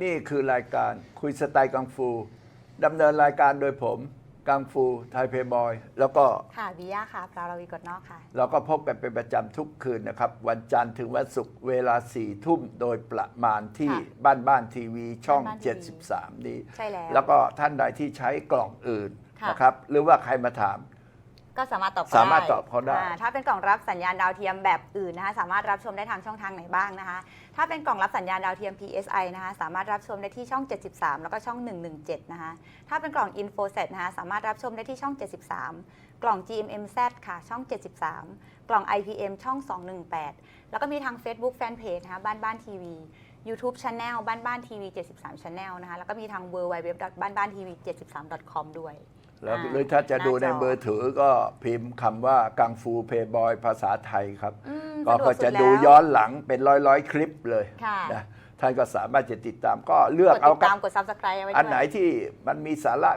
นี่คือรายการคุยสไตล์กังฟูดำเนินรายการโดยผมกังฟูไทยเพย์บอย แล้วก็ค่ะวิยาค่ะปลาราวีกดนอกค่ะ เราก็พบกันเป็นประจำทุกคืนนะครับ วันจันทร์ถึงวันศุกร์เวลาสี่ทุ่มโดยประมาณที่ค่ะบ้านบ้านทีวีช่อง บ้านบ้านทีวี 73 นี้ ใช่แล้ว แล้วก็ท่านใดที่ใช้กล่องอื่นค่ะ นะครับ หรือว่าใครมาถาม ก็สามารถตอบสามารถตอบเขาได้ อ่ถ้าเป็นกล่องรับสัญญาณดาวเทียมแบบอื่นนะคะสามารถรับชมได้ทางช่องทางไหนบ้างนะคะ ถ้าเป็นกล่องรับสัญญาณดาวเทียม PSI นะคะสามารถรับชมได้ที่ช่อง 73 แล้วก็ช่อง 117 นะคะ ถ้าเป็นกล่อง InfoSet นะคะสามารถรับชมได้ที่ช่อง 73 กล่อง GMMZ ค่ะช่อง 73 กล่อง IPM ช่อง 218 แล้วก็มีทาง Facebook Fanpage นะคะบ้านบ้านทีวี YouTube Channel บ้านบ้านทีวี73 Channel นะคะแล้วก็มีทาง w w w บ้านบ้านทีวี73 com ด้วย แล้วอ่าหรือถ้าจะดูในหน้าจอมือถือก็พิมพ์คำว่ากังฟูเพย์บอยภาษาไทยครับ อืมก็สะดวก็สุจะแล้วดูย้อนหลังเป็นร้อยร้อยๆคลิปเลยค่ะ นะท่านก็สามารถจะติดตามก็เลือกกดเอาติดตามกด subscribe เอาไว้ด้วย อันไหนที่มันมีสาระ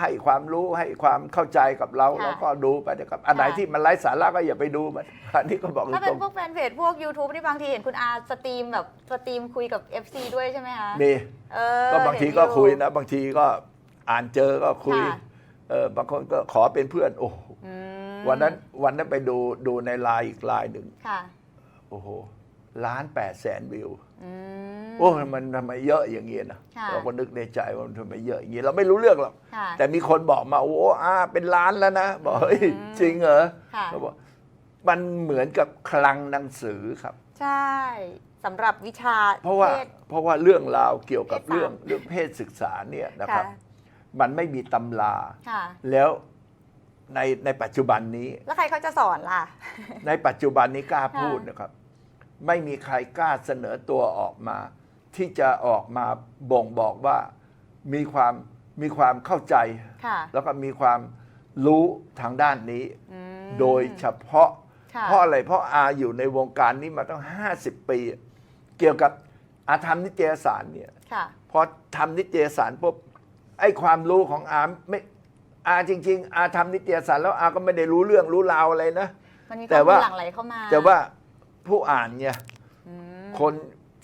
ให้ความรู้ให้ความเข้าใจกับเราค่ะแล้วก็ดูไปนะครับ อันไหนค่ะ ที่มันไร้สาระก็อย่าไปดูมัน อันนี้ก็บอกถ้าตเป็รนงพวกแฟนเพจพวก YouTube ที่บางทีเห็นคุณอาสตรีมแบบสตรีมคุยกับ FC ด้วยใช่ไหมคะๆมีเออก็บางทีเห็นก็อคุยนะ บางทีก็อ่านเจอก็คุย ค่ะ เออบางคนก็ขอเป็นเพื่อนโอ้โหอืมวันนั้นวันนั้นไปดูดูในไลน์อีกไลน์หนึ่งค่ะโอ้โหล้านแปดแสนวิว อืม โอ้มันทำไมเยอะอย่างเงี้ยนะค่ะ เราก็นึกในใจว่ามันทำไมเยอะอย่างงี้เราไม่รู้เรื่องหรอก ค่ะ แต่มีคนบอกมาโอ้อาเป็นล้านแล้วนะ บอกเฮ้ยอืมจริงเหรอค่ะ เขาบอกมันเหมือนกับคลังหนังสือครับ ใช่สำหรับวิชาเพราะว่าศ เพราะว่าเรื่องราวเกี่ยวกับเพศสามเรื่องเรื่องเพศศึกษาเนี่ยนะครับ ค่ะ มันไม่มีตำราค่ะ แล้วในในปัจจุบันนี้ แล้วใครเขาจะสอนล่ะ ในปัจจุบันนี้กล้าค่ะพูดนะครับ ไม่มีใครกล้าเสนอตัวออกมา ที่จะออกมาบ่งบอกว่ามีความมีความเข้าใจ ค่ะ แล้วก็มีความรู้ทางด้านนี้ อืม โดยเฉพาะ ค่ะ เพราะอะไรเพราะอาอยู่ในวงการนี้มาตั้ง 50 ปี เกี่ยวกับอาทำนิตยสารเนี่ย ค่ะ พอทำนิตยสารปุ๊บ ไอ้ความรู้ของอาไม่อาจริง ๆ อาทำนิตยสารแล้วอาก็ไม่ได้รู้เรื่องรู้ราวอะไรนะ มันมีแต่ข้อมูว่าลหลั่งไหลเข้ามาแต่ว่าผู้อ่านเนี่ย อืมคน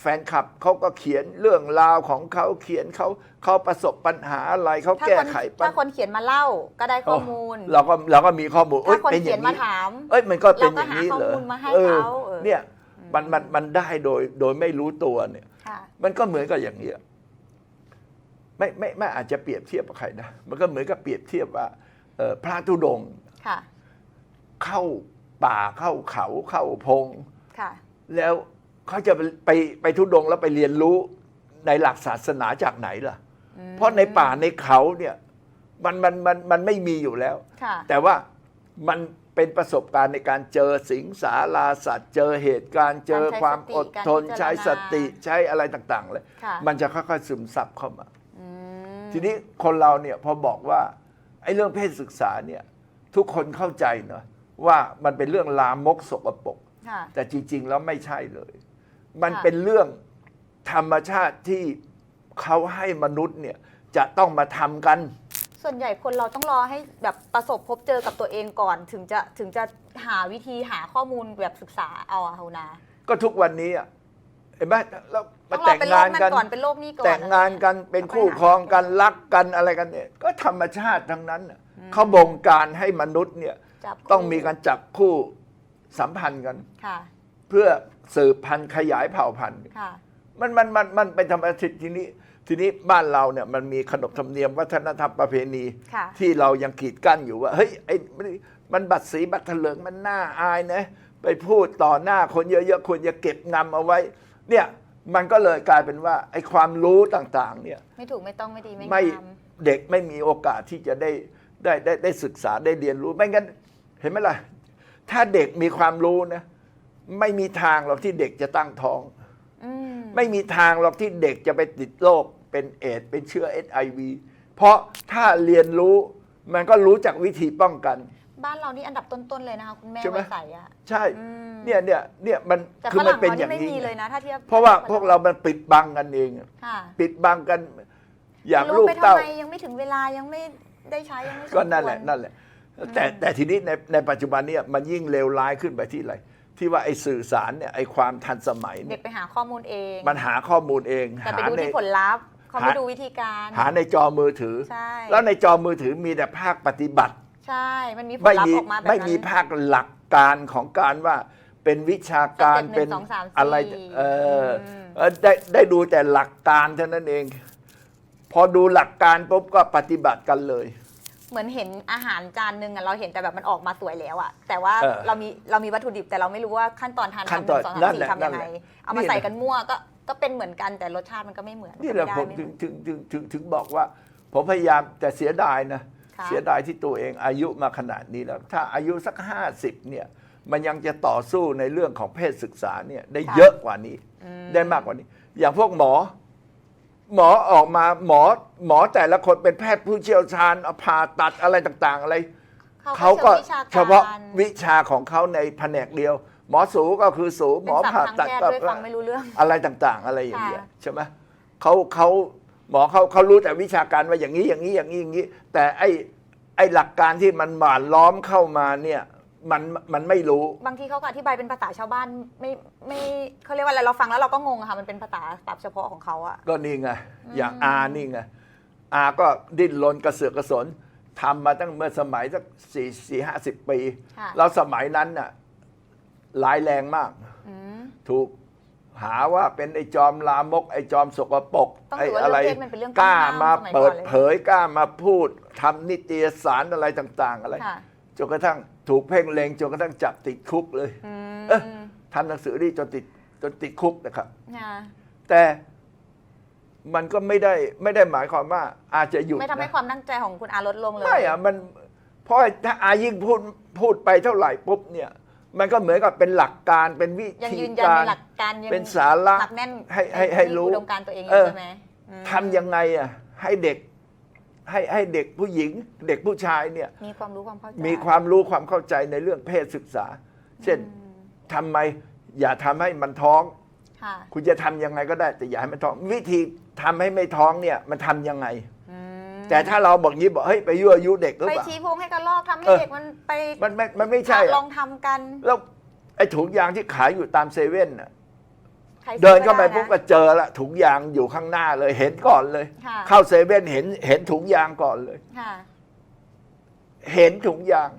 แฟนคลับเขาก็เขียนเรื่องราวของเขาเขียนเขาเขาประสบปัญหาอะไรเขาถ้าแก้คนไขปัญถ้าคนเขียนมาเล่าก็ได้ข้อมูลเราก็เราก็มีข้อมูลถ้าคนอ้ป็เขียนมาถาม เอ้ยมันก็เป็นอย่างนี้เราก็หาเหรอข้อมูลมาให้เออเขาเออ เนี่ยมันมันมันได้โดยโดยไม่รู้ตัวเนี่ย ค่ะ มันก็เหมือนกับอย่างนี้ย ไม่ไม่ไม่อาจจะเปรียบเทียบกับใครนะ มันก็เหมือนกับเปรียบเทียบว่าเอ่อพระธุดงค์ค่ะ เข้าป่าเข้าเขาเข้าพงค่ะ แล้วเขาจะไปไปไปทุดงค์แล้วไปเรียนรู้ในหลักศาสนาจากไหนล่ะ เพราะในป่าในเขาเนี่ยมันมันมันมันไม่มีอยู่แล้วค่ะแต่ว่ามันเป็นประสบการณ์ในการเจอสิงสาราสัตว์ เจอเหตุการณ์ เจอความอดทนการใช้ใช้สสติติใช้อะไรต่างๆเลยค่ะมันจะค่อยๆซึมซับเข้ามาอืม ทีนี้คนเราเนี่ยพอบอกว่าไอ้เรื่องเพศศึกษาเนี่ยทุกคนเข้าใจเนาะว่ามันเป็นเรื่องลามกสกปรกค่ะ แต่จริง ๆ แล้วไม่ใช่เลย มันค่ะ เป็นเรื่องธรรมชาติที่เขาให้มนุษย์เนี่ยจะต้องมาทำกัน ส่วนใหญ่คนเราต้องรอให้แบบประสบพบเจอกับตัวเองก่อนถึงจะถึงจะหาวิธีหาข้อมูลแบบศึกษาเอาอะคุณนา ก็ทุกวันนี้อะ เห็นไหมเราต้มาองรอแต่งเป็นโรงาคนนั้นกันก่อนเป็นโรคนี้ก่อนแต่งงานกันเป็นแล้วคู่ไปหาครองกันรักกันอะไรกันเนี่ย ก็ธรรมชาติทั้งนั้นน่ะเขาบงการให้มนุษย์เนี่ยจับคู่ ต้องมีการจับคู่สัมพันธ์กัน ค่ะ เพื่อสืบพันธุ์ขยายเผ่าพันธุ์ ค่ะ มันมันมันมันเป็นธรรมชาติทีนี้ ทีนี้บ้านเราเนี่ยมันมีขนบธรรมเนียมวัฒนธรรมประเพณี ค่ะ ที่เรายังกีดกั้นอยู่ว่าเฮ้ยไอ้มันบัตรสีบัตรเถลิงมันน่าอายนะ ไปพูดต่อหน้าคนเยอะๆควรจะเก็บงำเอาไว้ เนี่ยมันก็เลยกลายเป็นว่าไอ้ความรู้ต่างๆเนี่ยไม่ถูกไม่ต้องไม่ดีไม่ไม่งามเด็กไม่มีโอกาสที่จะได้ได้ได้ได้ศึกษาได้เรียนรู้ไม่งั้นเห็นไหมล่ะ ถ้าเด็กมีความรู้นะไม่มีทางหรอกที่เด็กจะตั้งท้อง อืมไม่มีทางหรอกที่เด็กจะไปติดโรคเป็นเอดส์เป็นเชื้อเอไอวีเพราะถ้าเรียนรู้มันก็รู้จักวิธีป้องกัน บ้านเรานี่อันดับต้นๆเลยนะคะคุณแม่ใช่ไหม วัยใสอะใช่ อืมเนี่ยเนี่ยเนี่ยมันแต่คือฝมัรั่นงเป็นเราอย่างนี่ไม่นี้มีเลยนะถ้าเทียบเพราะว่าพวกเรามันปิดบังกันเอง ค่ะปิดบังกัน อยากรู้ลูกไปทำเต้า ไมยังไม่ถึงเวลายังไม่ได้ใช้ยังไม่สมก็นั่นแหละควรนั่นแหละ แต่แต่ทีนี้ในในปัจจุบันเนี่ยมันยิ่งเลวร้ายขึ้นไปที่อะไรที่ว่าไอ้สื่อสารเนี่ยไอ้ความทันสมัยเด็เนี่กยไปหาข้อมูลเอง มันหาข้อมูลเองแต่ไปหาดูใน ที่ผลลัพธ์เขาไม่หาดูวิธีการ หาในจอมือถือ ใช่ แล้วในจอมือถือมีแต่ภาคปฏิบัติ ใช่ มันมีผลไม่ลัพมีธ์ออกมาแบบไม่นั้น มีภาคหลักการของการว่าเป็นวิชาการสเต็ปหนึ่งเป็นสองสามสี่อะไรเอออม เออได้ได้ดูแต่หลักการเท่านั้นเอง พอดูหลักการปุ๊บก็ปฏิบัติกันเลย เหมือนเห็นอาหารจานหนึ่งอะเราเห็นแต่แบบมันออกมาสวยแล้วอะแต่ว่าเออเรามีเรามีวัตถุดิบแต่เราไม่รู้ว่าขั้นตอนทานขั้นทำหตอนึ่นงสองนั่สามนแหสี่ละทำนั่ยันงแหไงละเอามานี่แหละใส่กันมั่วก็ก็เป็นเหมือนกันแต่รสชาติมันก็ไม่เหมือนนี่แหละก็ผมไม่ถึได้งถึงถึงถึงถึงบอกว่า ผมพยายามแต่เสียดายนะค่ะ เสียดายที่ตัวเองอายุมาขนาดนี้แล้ว ถ้าอายุสักห้าสิบเนี่ยมันยังจะต่อสู้ในเรื่องของเพศศึกษาเนี่ยได้เยอะกว่านี้ ได้มากกว่านี้ อย่างพวกหมอ หมอออกมาหมอหมอแต่ละคนเป็นแพทย์ผู้เชี่ยวชาญเอาผ่าตัดอะไรต่างๆ อะไรเขาก็วิชาเฉพาะการวิชาของเขาในแผนกเดียว หมอสูก็คือสูหมเป็นอศัพผ่าท์ทางตัดแพทย์ก็ด้วยฟังไม่รู้เรื่องอะไรต่างๆ อะไรอย่างเงี้ยค่ะใช่ไหมเขาเขา หมอเขาเขารู้แต่วิชาการว่าอย่างนี้อย่างนี้อย่างนี้อย่างนี้ แต่ไอ้ไอ้หลักการที่มันหมานล้อมเข้ามาเนี่ยมันมันไม่รู้ บางทีเขาก็อธิบายเป็นภาษาชาวบ้านไม่ไม่เขาเรียกว่าอะไรเราฟังแล้วเราก็งงอะค่ะมันเป็นภาษาศัพท์เฉพาะของเขาอะ ก็นี่ไงอย่างอานี่ไงอาก็ดิ้นรนกระเสือกกระสนทำมาตั้งเมื่อสมัยสักสี่สี่ห้าสิบปี ค่ะ แล้วสมัยนั้นน่ะร้ายแรงมาก อืม ถูก หาว่าเป็นไอ้จอมลามก ไอ้จอมสกปรกต้องไอ้ถือว่าอะไรเรื่องเพศมันเป็นเรื่องกล้าต้องห้ามมาสมัยก่อนเปิดเลยเผยกล้ามาพูดทำนิตยสารอะไรต่างๆ อะไรค่ะจนกระทั่งถูกเพ่งเล็งจนกระทั่งจับติดคุกเลย อืมเอ๊ะทำหนังสือนี่จนติดจนติดคุกนะครับ ค่ะแต่มันก็ไม่ได้ไม่ได้หมายความว่าอาจจะหยุดไม่ทำให้นะ ความตั้งใจของคุณอาลดลงเลย ไม่อะมันเพราะถ้าอายิ่งพูดพูดไปเท่าไหร่ปุ๊บเนี่ย มันก็เหมือนกับเป็นหลักการเป็นวิยังธียืนยันกาในรหลักการยังเป็นสาระหนักแน่นให้ให้ให้รู้อุดมการณ์ตัวเองอเอยู่อ ใช่ไหมอืมทำยังไงอะให้เด็กให้ให้เด็กผู้หญิง เด็กผู้ชายเนี่ย มีความรู้ความเข้าใจมีความรู้ความเข้าใจในเรื่องเพศศึกษา เช่นอืมทำไมอย่าทำให้มันท้อง ค่ะ คุณจะทำยังไงก็ได้ แต่อย่าให้มันท้อง วิธีทำให้ไม่ท้องเนี่ย มันทำยังไงอืม แต่ถ้าเราบอกงี้บอกเฮ้ยไปยั่วยุเด็กหรือไปเปล่า ชี้โพงให้กระลอกทำให้เออ เด็กมันไปมันไม่มันไม่ใช่ลอะองทำกันแล้วไอ้ถุงยางที่ขายอยู่ตามเซเว่นน่ะใครซื้อเดินเข้าไปปุ๊บนะก็เจอละถุงยางอยู่ข้างหน้าเลยเห็นก่อนเลย ค่ะ เข้าเซเว่นเห็นเห็นถุงยางก่อนเลย ค่ะ เห็นถุงยาง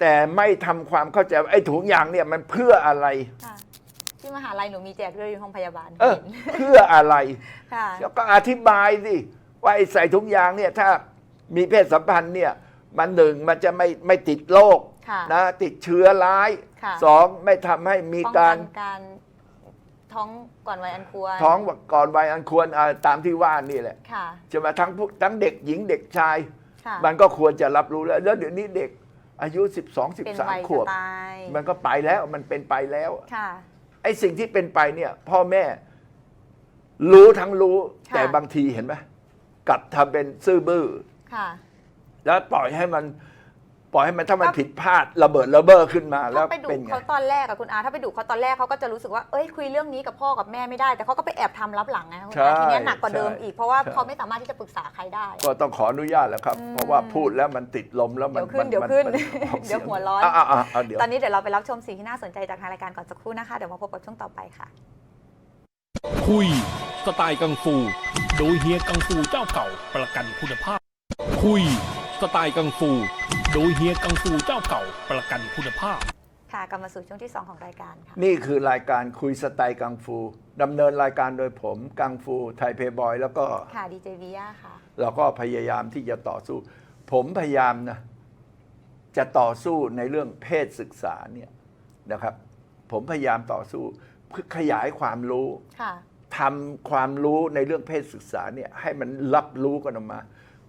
แต่ไม่ทำความเข้าใจว่าไอ้ถุงยางเนี่ยมันเพื่ออะไร ค่ะ ที่มหาลัยหนูมีแจกด้วยอยู่ห้องพยาบาลเออ เห็นเพื่ออะไร ค่ะ แล้วก็อธิบายสิ ว่าไอ้ใส่ถุงยางเนี่ยถ้ามีเพศสัมพันธ์เนี่ยมันหนึ่งมันจะไม่ไม่ติดโรคค่ะนะติดเชื้อร้ายค่ะ สองไม่ทำให้มีป้องการนการท้องก่อนวัยอันควรท้องก่อนวัยอันควรอ่าตามที่ว่านี่แหละค่ะจะมาทั้งผู้ทั้งเด็กหญิงเด็กชาย ค่ะมันก็ควรจะรับรู้แล้วแล้วเดี๋ยวนี้เด็กอายุ 12 เป็นวัย13ขจะวบตายมันก็ไปแล้วมันเป็นไปแล้ว ค่ะ ไอ้สิ่งที่เป็นไปเนี่ย พ่อแม่รู้ทั้งรู้ ค่ะ แต่บางทีเห็นไหม กลับทำเป็นซื่อบื้อ ค่ะ แล้วปล่อยให้มันปล่อยให้มันถ้ามันถ้าผิดพลาดระเบิดระเบ้อขึ้นมา แล้ถ้าวไปดุเป็นไง เขาตอนแรกอะคุณอาถ้าไปดุเขาตอนแรกเขาก็จะรู้สึกว่าเอ้ยคุยเรื่องนี้กับพ่อกับแม่ไม่ได้ แต่เขาก็ไปแอบทำรับหลังไงคุณใช่อาทีเนี้ยหนักกว่าเดิมใช่อีก เพราะว่าใช่ เขาไม่สามารถที่จะปรึกษาใครได้ ก็ต้องขออนุญาตแล้วครับอืมเพราะว่าพูดแล้วมันติดลมแล้วมันเดี๋ยวขึ้นมัเดี๋ยวขึ้นมัออกเดี๋ยวสีงหัวร้อน อะอะอะอะเดี๋ยว ตอนนี้เดี๋ยวเราไปรับชมสิ่งที่น่าสนใจจากทางรายการก่อนสักครู่นะคะเดี๋ยวมาพบกับช่วงต่อไปค่ะ คุย สไตล์กังฟู โดยเฮียกังฟูเจ้าเก่าประกันคุณภาพ คุยสไตล์กังฟู โดยเฮียกังฟูเจ้าเก่าประกันคุณภาพ ค่ะกลับมาสู่ช่วงที่ 2 ของรายการค่ะ นี่คือรายการคุยสไตล์กังฟูดำเนินรายการโดยผมกังฟูไทยเพย์บอยแล้วก็ค่ะดีเจวิยาค่ะ เราก็พยายามที่จะต่อสู้ ผมพยายามนะจะต่อสู้ในเรื่องเพศศึกษาเนี่ยนะครับ ผมพยายามต่อสู้เพื่อขยายความรู้ ค่ะ ทำความรู้ในเรื่องเพศศึกษาเนี่ยให้มันรับรู้กันออกมา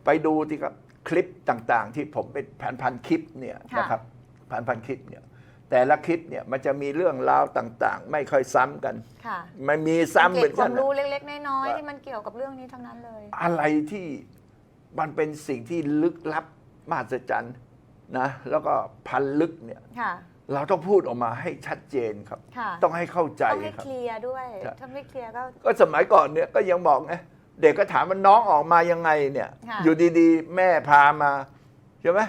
ไปดูที่ครับคลิปต่างๆ ที่ผมเป็นพันพันๆคลิปเนี่ยค่ะ นะครับพันพันๆคลิปเนี่ยแต่ละคลิปเนี่ยมันจะมีเรื่องราวต่างๆ ไม่ค่อยซ้ำกันค่ะมันมีซ้ำเหมืเก็อบนคกัวานมนะรู้เล็กๆ น้อยๆ ที่มันเกี่ยวกับเรื่องนี้ทั้งนั้นเลย อะไรที่มันเป็นสิ่งที่ลึกลับมหัศจรรย์นะแล้วก็พันลึกเนี่ย ค่ะ เราต้องพูดออกมาให้ชัดเจนครับ ค่ะ ต้องให้เข้าใจต้องให้ครัเคบลียร์ด้วย ครับ ถ้าไม่เคลียร์ก็ ก็สมัยก่อนเนี่ยก็ยังบอกไงเด็กก็ถามว่าน้องออกมายังไงเนี่ย ค่ะ อยู่ดีๆ แม่พามาใช่ไหม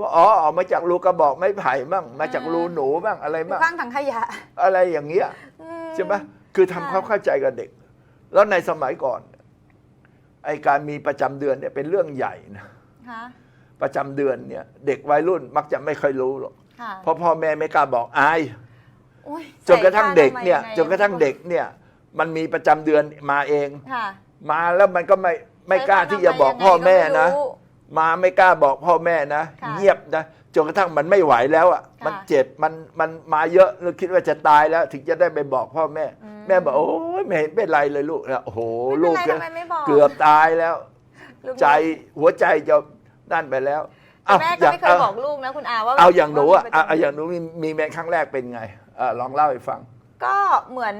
ว่าอ๋อออกมาจากรูกระบอกไม้ไผ่บ้างมาจากรูหนูบ้างอะไรอยู่บ้างข้างถังขยะอะไรอย่างเงี้ย อืใช่ไหมคือทำความเข้าใจกับเด็ก แล้วในสมัยก่อนไอการมีประจำเดือนเนี่ยเป็นเรื่องใหญ่นะ ค่ะ ประจำเดือนเนี่ย เด็กวัยรุ่นมักจะไม่ค่อยรู้หรอก ค่ะเพราะพ่อแม่ไม่กล้าบอกอาย โอ้ยจนกระทั่งเด็กเนี่ยใส่ผ้าจนกระทั่งเด็กเนี่ยมันมีประจำเดือนมาเอง ค่ะมาแล้วมันก็ไม่ไม่กล้าที่จะบอกพ่อแม่นะ ใส่ผ้าอนามัยยังไงก็ไม่รู้ มาไม่กล้าบอกพ่อแม่นะ ค่ะเงียบนะจนกระทั่งมันไม่ไหวแล้วอะค่ะมันเจ็บมันมันมาเยอะแล้วคิดว่าจะตายแล้ว ถึงจะได้ไปบอกพ่อแม่ อืม แม่บอกโอ้ยไม่เห็นเป็นไรเลยลูกนะโอ้โหไม่ลูเป็นกไรทำไมไม่บอกเกือบตายแล้ว ลูกๆใจหัวใจจะนั่นไปแล้ว แต่แม่ก็ไม่เคยาบอกลูกนะคุณอาว่าเอาอย่างหนูอะว่อะมีประจำเอาอย่างหนูมีมีแม่ครั้งแรกเป็นไงอะลองเล่าให้ฟัง ก็เหมือน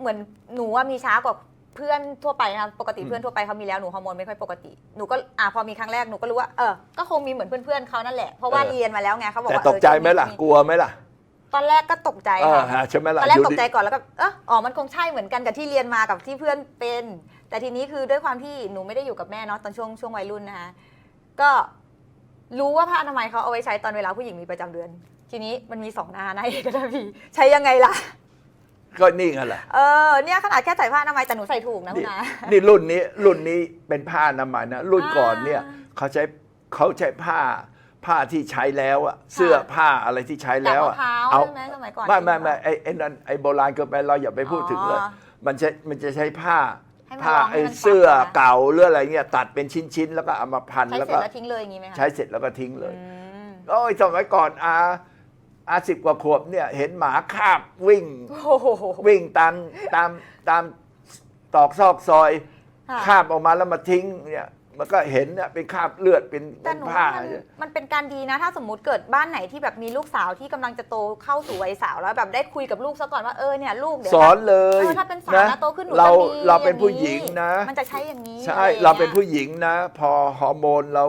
เหมือนหนูว่ามีช้ากว่าเพื่อนทั่วไปนะคะปกติอืมเพื่อนทั่วไปเขามีแล้วหนูฮอร์โมนไม่ค่อยปกติหนูก็อะพอมีครั้งแรกหนูก็รู้ว่าเออก็คงมีเหมือนเพื่อนๆเขานั่นแหละเพราะว่าเรียนมาแล้วไงเขาบอกแต่ว่าตกใจไหมเออล่ะมีกลัวไหมล่ะตอนแรกก็ตกใจเออค่ะฮะใช่ไหมล่ะตอนแรกยู่ตดีกใจก่อนแล้วก็เอออ๋อ มันคงใช่เหมือนกันกับที่เรียนมากับที่เพื่อนเป็น แต่ทีนี้คือด้วยความที่หนูไม่ได้อยู่กับแม่เนาะตอนช่วงช่วงวัยรุ่นนะคะ ก็ รู้ว่าผ้าอนามัยเขาเอาไว้ใช้ตอนเวลาผู้หญิงมีประจำเดือน ทีนี้มันมีสองหน้าหน้าเอกกับหน้าบีใช้ยังไงล่ะ ก็นี่ไงล่ะเออเนี่ยขนาดแค่ใส่ผ้าอนามัยแต่หนูใส่ถูกนะคุนี่ณอานี่รุ่นนี้รุ่นนี้เป็นผ้าอนามัยนะรุ่นก่อนเนี่ยอ่าเขาใช้เขาใช้ผ้าผ้าที่ใช้แล้วอะเสื้อผ้าอะไรที่ใช้จากแล้วมะอะพร้าวเอาใช่ไหมสมัยก่อนไม่ไม่ไม่ไอ้ไอ้นั่นไอ้โบราณเกินไปเราอย่าไปพูดถึงเลยอ๋อ มันใช้มันจะใช้ผ้า ให้มันผ้าลองให้ไอ้มันเสื้อซับนะเก่าหรืออะไรเงี้ยตัดเป็นชิ้นๆแล้วก็เอามาพันใช้แล้วเสร็ก็จแล้วทิ้งเลยอย่างนี้ไหมคะใช้เสร็จแล้วก็ทิ้งเลย อืมโอ้ยสมัยก่อนอาอาสิบกว่าขวบเนี่ยเห็นหมาคาบวิ่ง โอ้โห วิ่งตามตามตามตอกซอกซอย ค่ะ คาบออกมาแล้วมาทิ้งเนี่ย มันก็เห็นเนี่ยเป็นคราบเลือดเป็นแต่เป็นหนูผ้า ว่ามันมันเป็นการดีนะ ถ้าสมมติเกิดบ้านไหนที่แบบมีลูกสาวที่กำลังจะโตเข้าสู่วัยสาวแล้วแบบได้คุยกับลูกซะก่อนว่าเออเนี่ยลูกเดี๋ยว สอนเลยเออถ้าเป็นสาวนะโตขึ้นหนูเราจะมีเราเป็นอย่ผู้หญิงนะ มันจะใช้อย่างนี้ใช่อะไรอย่งงี้ยเราเป็นผู้หญิงนะ พอฮอร์โมนเรา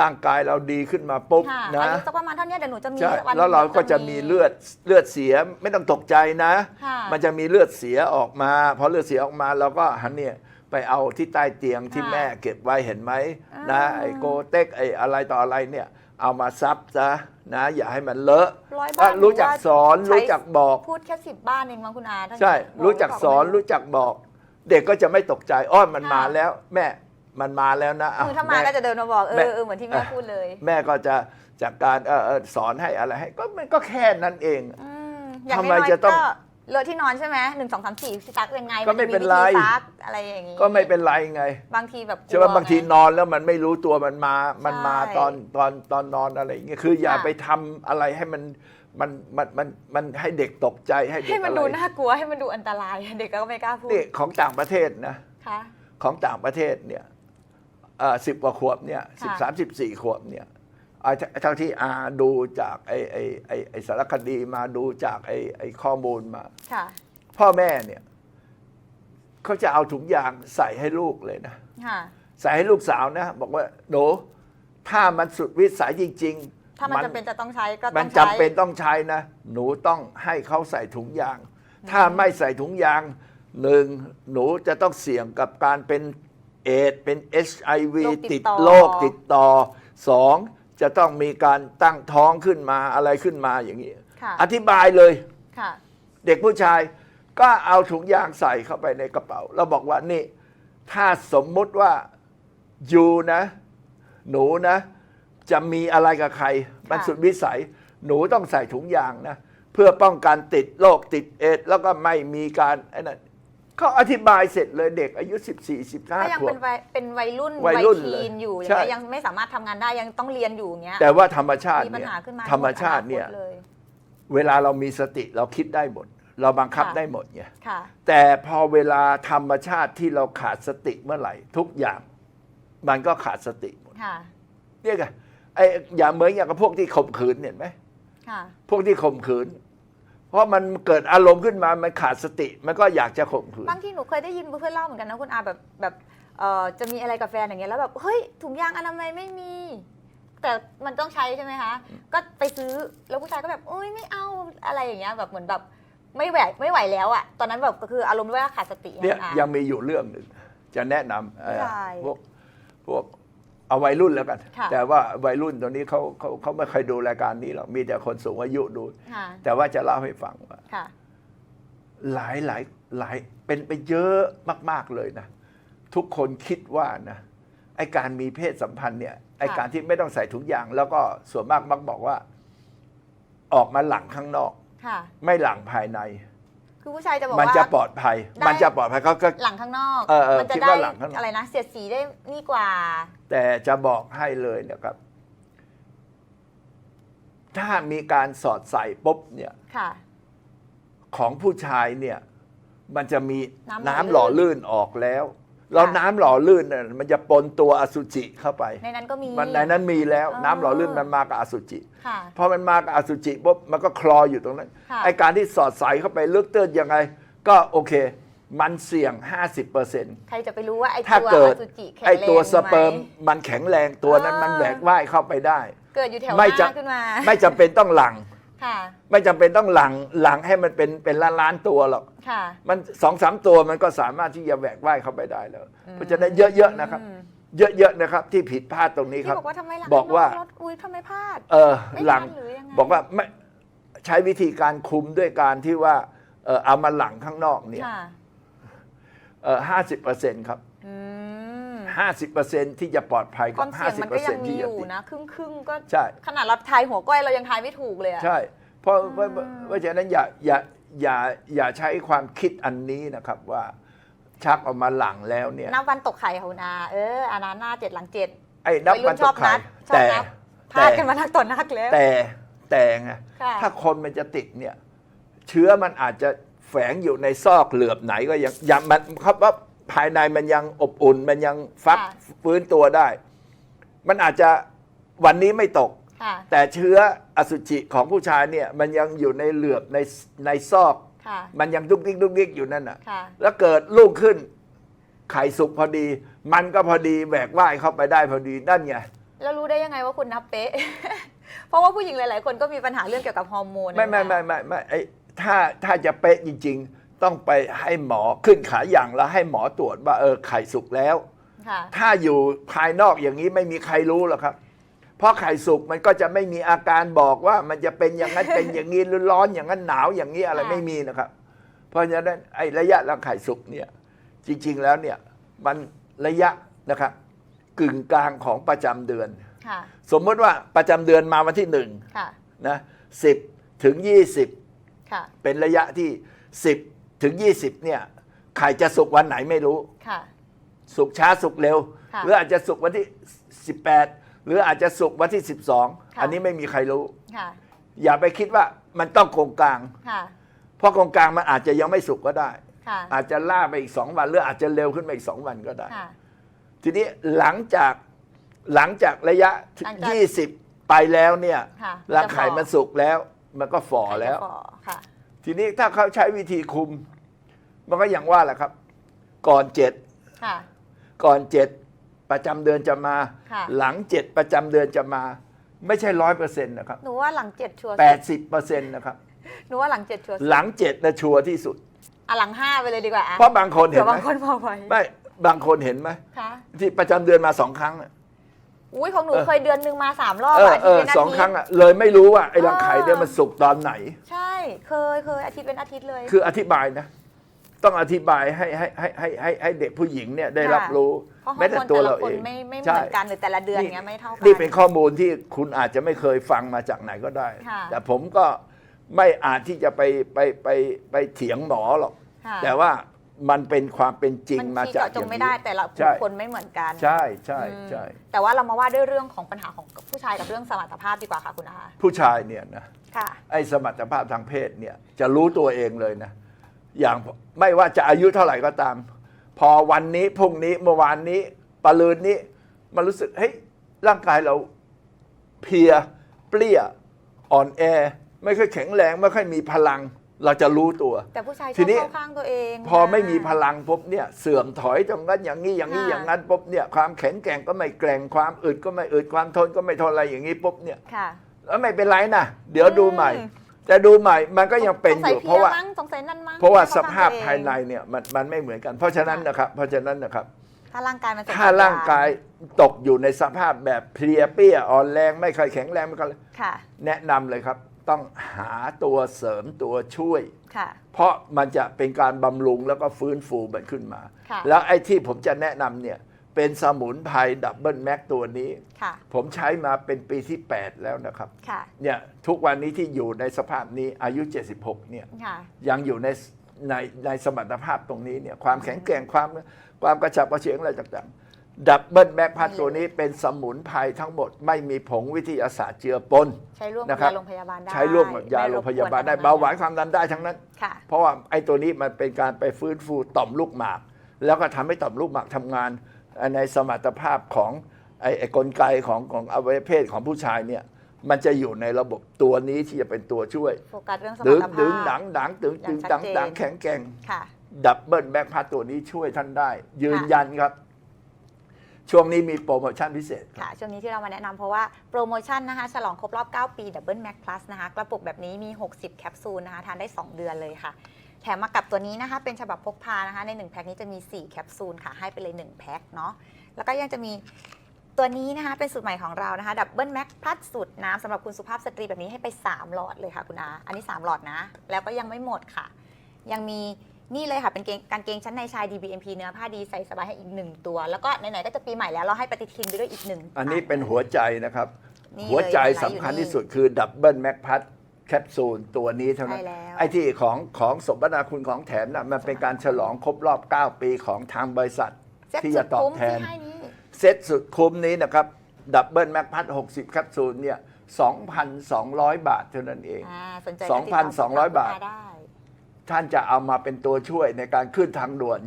ร่างกายเราดีขึ้นมาปุ๊บค่ะนะอายุสักประมาณเท่านี้เดี๋ยวหนูจะมีใช่นแล้วเราก็จะมีเลือดเลือดเสียไม่ต้องตกใจนะ ค่ะ มันจะมีเลือดเสียออกมาพอเลือดเสียออกมาเราก็หันเนี่ย ไปเอาที่ใต้เตียงที่ค่ะแม่เก็บไว้เห็นไหมอ่านนะไอโกเต็กไออะไรต่ออะไรเนี่ยเอามาซับซะนะ อย่าให้มันเลอะร้อยถ้าบ้านรู้จักสอนใช้รู้จักบอกพูดแค่สิบบ้านเองมั้งคุณอาถ้าใช่บอรู้จักสอนไม่บรู้จักบอก เด็กก็จะไม่ตกใจอ้อนมันค่ะมาแล้ว แม่มันมาแล้วนะเออถ้ามาก็จะเดินมาบอกเอแม่อเออเหมือนที่แม่พูดเลย แม่ก็จะจากการเออเออสอนให้อะไรให้ก็มันก็แค่นั้นเองอืมอย่างทำไมน้อยๆจะต้องก็ เลอะที่นอนใช่ไหมหนึ่งสองสามสี่ซักยังไงก็ไม่เป็นไร มัจะวิธีซักอะไรอย่างงี้ก็ไม่เป็นไรไงบางทีแบบใช่ไหมกลัวบางทีไนอนแล้วมันไม่รู้ตัวมันมา มันมาใช่ตอนตอนตอนนอนอะไรอย่างเงี้ยคืออย่าค่ะไปทำอะไรให้มันมันมันมันมันให้เด็กตกใจให้เด็กให้มันอะไรดูน่ากลัวให้มันดูอันตรายเด็กก็ไม่กล้าพูดนี่ของต่างประเทศนะ ค่ะ ของต่างประเทศเนี่ยสิบกว่าขวบเนี่ยสิบค่ะสามสิบสี่ขวบเนี่ยอ่าเท่าที่อาดูจากไอไอไอไอสารคดีมาดูจากไอไอข้อมูลมา ค่ะ พ่อแม่เนี่ยเขาจะเอาถุงยางใส่ให้ลูกเลยนะ ค่ะ ใส่ให้ลูกสาวนะ บอกว่าหนูถ้ามันสุดวิสัยจริง ๆ ถ้ามันจำเป็นจะต้องใช้ก็มัต้นองจำใช้ เป็นต้องใช้นะ หนูต้องให้เขาใส่ถุงยาง ถ้าไม่ใส่ถุงยางหนึ่งหนูจะต้องเสี่ยงกับการเป็นเอดส์เป็น HIV โรคติติดดต่อ โรคติดต่อสอง จะต้องมีการตั้งท้องขึ้นมาอะไรขึ้นมาอย่างนี้ ค่ะ อธิบายเลย ค่ะ เด็กผู้ชายก็เอาถุงยางใส่เข้าไปในกระเป๋า แล้วบอกว่านี่ ถ้าสมมุติว่ายูนะ หนูนะ จะมีอะไรกับใคร มันสุดวิสัย หนูต้องใส่ถุงยางนะ เพื่อป้องกันติดโรคติดเอดส์แล้วก็ไม่มีการไอ้นั่น เขาอธิบายเสร็จเลยเด็กอายุ 14ก็ยัง15ขวเป็บ นวัยเป็นวัยรุ่นวัยรุ่นทีนเลยอยู่อย่างใช่เงี้ยยังไม่สามารถทำงานได้ยังต้องเรียนอยู่อย่างเงี้ยแต่ว่าธรรมชาติมีปัญเนี่ยหาขึ้นมาธรรมชาติเนี่ยหมดอคตเลยเวลาเรามีสติเราคิดได้หมด เราบังคับค่ะได้หมดไงค่ะ แต่พอเวลาธรรมชาติที่เราขาดสติเมื่อไหร่ ทุกอย่างมันก็ขาดสติหมดค่ะ เนี่ยไงไอ้อย่าเหมือนอย่างกับพวกที่ข่มขืนเห็นไหม ค่ะ พวกที่ข่มขืน เพราะมันเกิดอารมณ์ขึ้นมา มันขาดสติ มันก็อยากจะข่มขืน บางทีหนูเคยได้ยินเพื่อนเล่าเหมือนกันนะคุณอาแบบแบบเอ่อจะมีอะไรกับแฟนอย่างเงี้ยแล้วแบบเฮ้ยถุงยางอนามัยไม่มี แต่มันต้องใช้ใช่ไหมคะ ก็ไปซื้อแล้วผู้ชายก็แบบเอ้ยไม่เอาอะไรอย่างเงี้ยแบบเหมือนแบบไม่ไหวไม่ไหวแล้วอะตอนนั้นแบบก็คืออารมณ์ว่าขาดสติอะเนี่ยคุณอา ยังมีอยู่เรื่องหนึ่งจะแนะนำเอ่อใช่ พวกพวก เอาวัยรุ่นแล้วกัน ค่ะแต่ว่าวัยรุ่นตอนนี้เขาเขาเขาไม่เคยดูรายการนี้หรอกมีแต่คนสูงอายุดู ค่ะ แต่ว่าจะเล่าให้ฟังว่า ค่ะ หลายหลายหลายเป็นไปเยอะมาก ๆ เลยนะ ทุกคนคิดว่านะไอการมีเพศสัมพันธ์เนี่ยไอการที่ไม่ต้องใส่ถุงยาง แล้วก็ส่วนมากมักบอกว่า ออกมาหลังข้างนอก ค่ะ ไม่หลังภายใน คือผู้ชายจะบอกมันว่าจะปลอดภัย ได้ มันจะปลอดภัยเขาก็ หลังข้างนอก เออเออมัจะคิดได้ว่าหลังข้างนอก อะไรนะ เสียดสีได้นี่กว่า แต่จะบอกให้เลยนะครับ ถ้ามีการสอดใส่ปุ๊บเนี่ยค่ะ ของผู้ชายเนี่ย มันจะมีน้ำหล่อน้ำหล่อลื่นออกแล้วแล้วค่ะ น้ำหล่อลื่นเนี่ยมันจะปนตัวอสุจิเข้าไป ในนั้นก็มี มันในนั้นมีแล้ว อ๋อ น้ำหล่อลื่นมันมากับอสุจิค่ะ พอมันมากับอสุจิปุ๊บมันก็คลออยู่ตรงนั้นค่ะ ไอการที่สอดใส่เข้าไปลึกเตื้นยังไง ก็โอเค มันเสี่ยง 50%ใครจะไปรู้ว่าไอ้ถ้าตัวเกิอดสุจิแข็งไอแรงตัวสไหเปิร์มมันแข็งแรงตัวนั้นอ่ามัมันแหวกว่ายเข้าไปได้ เกิดอยู่แถวหไม่จะน้าขึ้นมาไม่จำเป็นต้องหลัง ค่ะไม่จำเป็นต้องหลังหลังให้มันเป็นเป็นล้านล้านๆตัวหรอก ค่ะ มันสองสามตัวมันก็สามารถที่จะแหวกว่ายเข้าไปได้แล้ว เพราะฉะนั้นเยอะๆนะครับ อืม เยอะๆนะครับที่ผิดพลาดตรงนี้คที่รับ บอกว่าทำไมหลังบอกว่ารถอุ้ยทำไมพลาด เออไม่หลังทันหรือยังไง บอกว่าไม่ใช้วิธีการคุมด้วยการที่ว่าเออเอามาหลังข้างนอกเนี่ย ค่ะเออ ห้าสิบเปอร์เซ็นต์ครับอืมห้าสิบเปอร์เซ็นต์ที่จะปลอดภัยคกัวาบมห้าเสี่ยงสิบมันเปอก็ร์ยัเซ็นงต์มีที่อจะยู่ติด นะ ครึ่งครึ่งๆก็ใช่ ขนาดเราทายหัวก้อยเรายังทายไม่ถูกเลยอะ ใช่เพราะเพราะเพราะฉะนั้นอย่าอย่าอย่าอย่าใช้ความคิดอันนี้นะครับว่าชักออกมาหลังแล้วเนี่ย นับวันตกไข่ค่ะคุณอาเอออานาหน้าเจ็ดหลังเจ็ดไอ้นับวัยรุ่วันนชตอบกไข่นัดชอบแต่นับพลาดกันมานักต่อนักแล้ว แต่แต่ไงค่ะ ถ้าคนมันจะติดเนี่ย เชื้อมันอาจจะแฝงอยู่ในซอกเหลือบไหนก็ยังยังมันครับว่าภายในมันยังอบอุ่นมันยังฟักค่ะฟื้นตัวได้ มันอาจจะวันนี้ไม่ตก ค่ะ แต่เชื้ออสุจิของผู้ชายเนี่ย มันยังอยู่ในเหลือบในในซอก ค่ะ มันยังดุกดิกดุกดิกอยู่นั่นน่ะ ค่ะ แล้วเกิดลูกขึ้น ไข่สุกพอดี มันก็พอดีแหวกว่ายเข้าไปได้พอดีนั่นไง แล้วรู้ได้ยังไงว่าคุณนับเป๊ะ เพราะว่าผู้หญิงหลาย ๆ คนก็มีปัญหาเรื่องเกี่ยวกับฮอร์โมนไม่ไม่นะไม่ไม่ไม่ไอ้ ถ้าถ้าจะเป๊ะจริง ๆ ต้องไปให้หมอขึ้นขาอย่างแล้วให้หมอตรวจว่าเออไข่สุกแล้ว ค่ะ ถ้าอยู่ภายนอกอย่างนี้ไม่มีใครรู้หรอกครับ เพราะไข่สุกมันก็จะไม่มีอาการบอกว่ามันจะเป็นอย่างนั้น เป็นอย่างนี้หรือร้อนอย่างนั้นหนาวอย่างนี้อะไรค่ะ ไม่มีนะครับ เพราะฉะนั้นไอ้ระยะรังไข่สุกเนี่ยจริง ๆแล้วเนี่ยมันระยะนะครับกึ่งกลางของประจำเดือน ค่ะ สมมติว่าประจำเดือนมาวันที่หนึ่งค่ะ นะสิบถึงยี่สิบค่ะ เป็นระยะที่สิบถึงยี่สิบเนี่ยไข่จะสุกวันไหนไม่รู้ค่ะสุกช้าสุกเร็วค่ะหรืออาจจะสุกวันที่ 18 หรืออาจจะสุกวันที่ค่ะ12 อันนี้ไม่มีใครรู้ค่ะอย่าไปคิดว่ามันต้องโกงกลางค่ะเพราะโกงกลางมันอาจจะยังไม่สุกก็ได้ค่ะอาจจะล่าไปอีก2วันหรืออาจจะเร็วขึ้นไปอีก2วันก็ได้ค่ะทีนี้หลังจากหลังจากระยะหลังจาก20 ไปแล้วเนี่ยค่ะรังไข่จะฝ่อมันสุกแล้ว มันก็ฝ่อแล้วไข่จะฝ่อค่ะ ทีนี้ถ้าเขาใช้วิธีคุม มันก็อย่างว่าแหละครับ ก่อนเจ็ดค่ะ ก่อนเจ็ดประจำเดือนจะมา ค่ะ หลังเจ็ดประจำเดือนจะมา ไม่ใช่ร้อยเปอร์เซ็นต์นะครับหนูว่าหลังเจ็ดชัวร์แปดสิบเปอร์เซ็นต์นะครับ หนูว่าหลังเจ็ดชัวร์หลังเจ็ดนะชัวร์ที่สุด อะหลังห้าไปเลยดีกว่าอะเพราะบางคนเห็เผื่นอไหมบางคนพอไหวไม่บางคนเห็นไหมค่ะ ที่ประจำเดือนมาสองครั้งอะ อุ้ยของหนูเออเคยเดือนหนึ่งมาสามรอบเอออะเออที่เป็นสองทิตย์ครั้งอะเลยไม่รู้ว่าไอ้รังไข่เออเนี่ยมันสุกตอนไหน ใช่ เคยเคยอาทิตย์เป็นอาทิตย์เลย คืออธิบายนะ ต้องอธิบายให้ให้ให้ให้ให้ให้เด็กผู้หญิงเนี่ยได้รับรู้เพราะฮอแม้ร์โมแต่นตัวแต่ละเราคเอนงไม่ไม่เหใช่มือนกันหรือแต่ละเดือนเงี้ยไม่เท่ากัน นี่เป็นข้อมูลที่คุณอาจจะไม่เคยฟังมาจากไหนก็ได้ ค่ะ แต่ผมก็ไม่อาจที่จะไปไปไปไปเถียงหมอหรอก ค่ะ แต่ว่า มันเป็นความเป็นจริงมันมาชี้จากเจาะจงอย่างไม่นี้ได้แต่ละใช่บุคคลไม่เหมือนกัน ใช่ใช่อืมใช่แต่ว่าเรามาว่าด้วยเรื่องของปัญหาของผู้ชายกับเรื่องสมรรถภาพดีกว่าค่ะคุณอาผู้ชายเนี่ยนะ ค่ะ ไอ้สมรรถภาพทางเพศเนี่ยจะรู้ตัวเองเลยนะ อย่างไม่ว่าจะอายุเท่าไหร่ก็ตาม พอวันนี้พรุ่งนี้เมื่อวานนี้ปลืนนี้ มันรู้สึกเฮ้ยร่างกายเราเพลียเปรี้ยอ่อนแอ ไม่ค่อยแข็งแรง ไม่ค่อยมีพลัง เราจะรู้ตัว แต่ผู้ชายชทีอบนี้ เข้าข้างตัวเองพอไม่มีนะพลังปุ๊บเนี่ยเสื่อมถอยตรงนั้นอย่างนี้อย่างนี้ค่ะอย่างนั้นปุ๊บเนี่ยความแข็งแกร่งก็ไม่แกร่งความอึดก็ไม่อึดความทนก็ไม่ทนอะไรอย่างนี้ปุ๊บเนี่ยค่ะ แล้วไม่เป็นไรนะเดี๋ยวดูใหม่ อืม แต่ดูใหม่มันก็ยังเป็นอยู่สเพราะว่าพลียมั้งสงสัยนั่นมั้งเพราะว่าไม่สเข้ภาพข้งตัวเองภายในเนี่ยมันมันไม่เหมือนกัน เพราะฉะนั้นนะครับ เพราะฉะนั้นนะครับ ถ้าร่างกายมันส่งถ้าสัญญณร่างกายตกอยู่ในสภาพแบบเพลียเปี้ยอ่อนแรงไม่ค่อยแข็งแรงไม่ค่อยค่ะ แนะนำเลยครับ ต้องหาตัวเสริมตัวช่วย ค่ะ เพราะมันจะเป็นการบำรุงแล้วก็ฟื้นฟูมันขึ้นมา ค่ะแล้วไอ้ที่ผมจะแนะนำเนี่ย เป็นสมุนไพรดับเบิลแม็กตัวนี้ ค่ะ ผมใช้มาเป็นปีที่ 8 แล้วนะครับ ค่ะ เนี่ยทุกวันนี้ที่อยู่ในสภาพนี้อายุ 76 เนี่ย ค่ะ ยังอยู่ในในในสมรรถภาพตรงนี้เนี่ยความแข็งแกร่งความความกระฉับกระเฉงอะไรต่างๆ ดับเบิลแบ็กพัดตัวนี้เป็นสมุนไพรทั้งหมดไม่มีผงวิทยาศาสตร์เจือปน ใช้ร่วมนะกับครับ ยาโรงพยาบาลได้ใช้ร่วมกับยาไม่โรบงกพยาบาลได้กรทำงนเบาหวานความดันได้ทั้งนั้น ค่ะ เพราะว่าไอ้ตัวนี้มันเป็นการไปฟื้นฟูต่อมลูกหมาก แล้วก็ทำให้ต่อมลูกหมากทำงาน ในสมรรถภาพของไอ้ไอ้กลไกของของอวัยวะเพศของผู้ชายเนี่ยมันจะอยู่ในระบบตัวนี้ที่จะเป็นตัวช่วยโฟกัสเรื่องสมรดึรงถภาพดึงหนังหนังตึงอย่าตึงงชัตัดงเจนตังแข็งแกร่งค่ะ ดับเบิลแบ็กพัดตัวนี้ช่วยท่านได้ ยืนยันครับ ช่วงนี้มีโปรโมชั่นพิเศษ ค่ะ ช่วงนี้ที่เรามาแนะนำเพราะว่าโปรโมชั่นนะคะ ฉลองครบรอบ 9 ปี Double Max Plus นะคะ กระปุกแบบนี้มี 60 แคปซูลนะคะ ทานได้ 2 เดือนเลยค่ะ แถมมากับตัวนี้นะคะ เป็นฉบับพกพานะคะ ใน 1 แพ็คนี้จะมี 4 แคปซูลค่ะ ให้ไปเลย 1 แพ็คเนาะแล้วก็ยังจะมีตัวนี้นะคะ เป็นสูตรใหม่ของเรานะคะ Double Max Plus สูตรน้ำสำหรับคุณสุภาพสตรีแบบนี้ให้ไป 3 หลอดเลยค่ะคุณอาอันนี้ 3 หลอดนะ แล้วก็ยังไม่หมดค่ะ ยังมี นี่เลยค่ะเป็นเกงกางเกงชั้นในชาย DBMP เนื้อผ้าดีใส่สบายให้อีกหนึ่งตัว แล้วก็ไหนๆก็จะปีใหม่แล้วเราให้ปฏิทินไปด้วยอีกหนึ่งอันนี้เป็นหัวใจนะครับ นี่หัวใจเลยสำคัญไลฟ์อยู่นี่ที่สุดคือดับเบิลแม็กพัดแคปซูลตัวนี้เท่านั้นใช่แล้ว ไอ้ที่ของของสมนาคุณของแถมนะมันเป็นการฉลองครบรอบ 9 ปีของทางบริษัท เซ็ตที่สุจะดตอบคุ้มแทน ที่ให้นี้เซตสุดคุ้มนี้นะครับดับเบิลแม็กพัด60 แคปซูลเนี่ย 2,200 บาทเท่านั้นเอง อ่าสนใจก็ติดต่2,200บาทลูกค้ได้ ท่านจะเอามาเป็นตัวช่วยในการขึ้นทางด่วน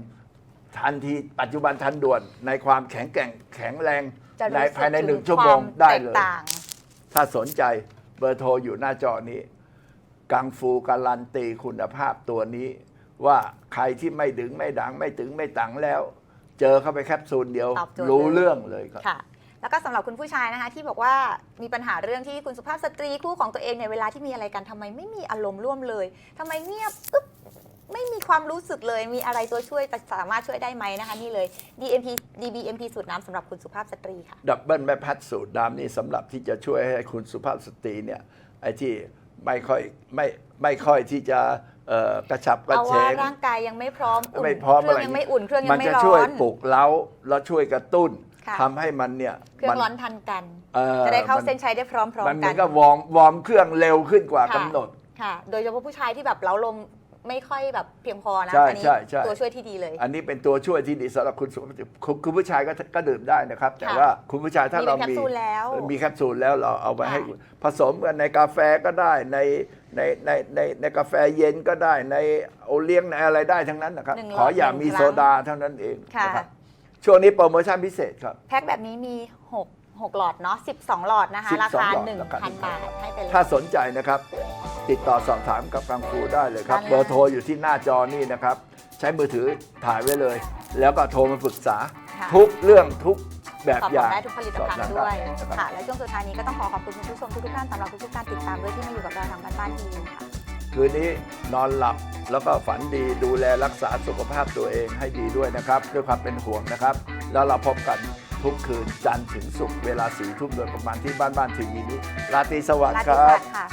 ทันทีปัจจุบันทันด่วนในความแข็งแกร่งแข็งแรงจะในรู้สึกภายในหนึ่งถึชั่วโมงคาได้เลย แตกต่าง ถ้าสนใจเบอร์โทรอยู่หน้าจอนี้ กังฟูการันตีคุณภาพตัวนี้ ว่าใครที่ไม่ดึงไม่ดังไม่ถึงไม่ตังแล้ว เจอเข้าไปแคปซูลเดียว ตอบโจทย์รู้เลยเรื่องเลยครับ ค่ะ แล้วก็สำหรับคุณผู้ชายนะคะที่บอกว่ามีปัญหาเรื่องที่คุณสุภาพสตรีคู่ของตัวเองเนี่ยเวลาที่มีอะไรกันทำไมไม่มีอารมณ์ร่วมเลยทำไมเงียบอึ๊บไม่มีความรู้สึกเลย มีอะไรตัวช่วยจะสามารถช่วยได้ไหมนะคะนี่เลย DMP DBMP สูตรน้ำสำหรับคุณสุภาพสตรีค่ะ ดับเบิลแม่พัดสูตรน้ำนี่สำหรับที่จะช่วยให้คุณสุภาพสตรีเนี่ยไอ้ที่ไม่ค่อยไม่ไม่ค่อยที่จะเอ่อกระฉับกระเอาเฉว่างร่างกายยังไม่พร้อม อุ่นไม่พร้อมเครื่อะไรยังไม่อุ่นเครื่องยัมันงไม่จะร้ช่วยอนปลุกเล้าแล้วช่วยกระตุ้นค่ะ ทำให้มันเนี่ยเครื่องมันร้อนทันกัน เอ่อจะได้เข้ามันเส้นชัยได้พร้อมมันๆเหมืกัอนนกับวอร์มวอร์มเครื่องเร็วขึ้นกว่าค่ะกำหนด ค่ะ โดยเฉพาะผู้ชายที่แบบเล้าลมไม่ค่อยแบบเพียงพอนะใช่อันี้ใช่ใช่ ตัวช่วยที่ดีเลย อันนี้เป็นตัวช่วยที่ดีสำหรับคุณสุภาพสตรีคุณคุณผู้ชายก็ก็ดื่มได้นะครับ แต่ค่ะว่าคุณผู้ชายถ้ามีเราเป็นแคปมีซูลแล้วมีแคปซูลแล้วเราเอาไว้ค่ะ ให้ผสมกันในกาแฟก็ได้ในในในในในกาแฟเย็นก็ได้ในโอเลี้ยงในอะไรได้ทั้งนั้นนะครับ หนึ่งหลอดขออย่าหนึ่งมีครั้ง โซดาเท่านั้นเองค่ะ นะครับ ช่วงนี้โปรโมชั่นพิเศษครับ แพ็คแบบนี้มี 6 6 หลอดเนาะ12 หลอดนะคะ12ราคา หลอดราคา 1,000 บาทให้ไปเลย ถ้าสนใจนะครับ ติดต่อสอบถามกับกังฟูได้เลยครับ ได้เลย เบอร์โทรอยู่ที่หน้าจอนี่นะครับ ใช้มือถือถ่ายไว้เลย แล้วก็โทรมาปรึกษา ค่ะทุกเรื่องทุกแบบสอบอถาย่ามงได้ทุกผลิตภัณฑ์สอบถามด้วยได้นะครับ ค่ะและช่วงสุดท้ายนี้ก็ต้องขอขอบคุณคุณผู้ชมทุกๆท่านสำหรับทุกๆการติดตามด้วยที่มาอยู่กับเราทางบ้านบ้านทีวีค่ะ คืนนี้นอนหลับแล้วก็ฝันดีดูแลรักษาสุขภาพตัวเองให้ดีด้วยนะครับ ด้วยความเป็นห่วงนะครับ แล้วเราพบกันทุกคืนจันทร์ถึงศุกร์เวลาสี่ทุ่มโดยประมาณที่บ้านบ้านทีวีนี้ราตรีสวัสดิ์ราตครีสรัวับสดิ์ค่ะ